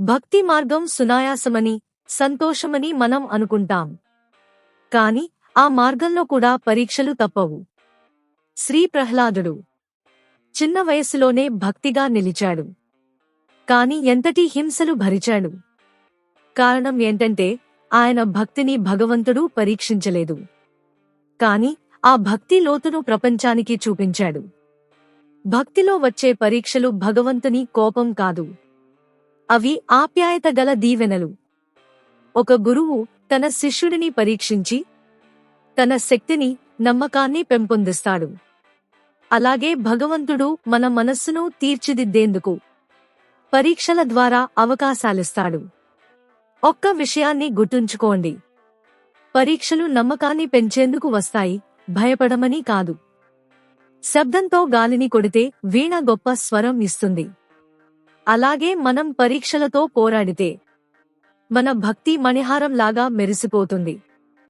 భక్తి మార్గం సునాయాసమని సంతోషమని మనం అనుకుంటాం. కాని ఆ మార్గంలో కూడా పరీక్షలు తప్పవు. శ్రీ ప్రహ్లాదుడు చిన్న వయసులోనే భక్తిగా నిలిచాడు. కాని ఎంతటి హింసలు భరిచాడు. కారణం ఏంటంటే ఆయన భక్తిని భగవంతుడు పరీక్షించలేదు. కాని ఆ భక్తి లోతును ప్రపంచానికి చూపించాడు. భక్తిలో వచ్చే పరీక్షలు భగవంతుని కోపం కాదు. అవి ఆప్యాయత గల దీవెనలు. ఒక గురువు తన శిష్యుడిని పరీక్షించి తన శక్తిని నమ్మకాన్ని పెంపొందిస్తాడు. అలాగే భగవంతుడు మన మనస్సును తీర్చిదిద్దేందుకు పరీక్షల ద్వారా అవకాశాలిస్తాడు. ఒక్క విషయాన్ని గుర్తుంచుకోండి. పరీక్షలు నమ్మకాన్ని పెంచేందుకు వస్తాయి భయపడమని కాదు. శబ్దంతో గాలిని కొడితే వీణ గొప్ప స్వరం ఇస్తుంది. అలాగే మనం పరీక్షలతో పోరాడితే మన భక్తి మణిహారం లాగా మెరిసిపోతుంది.